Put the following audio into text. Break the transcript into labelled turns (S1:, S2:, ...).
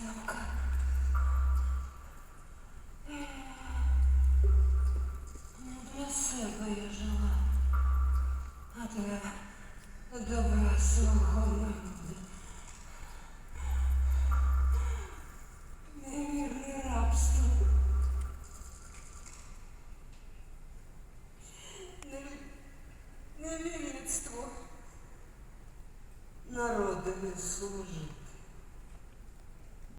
S1: Славка. Не для себе я жила, а для добра свого народу. Невірне рабство. Неві- Невільництво. Служить.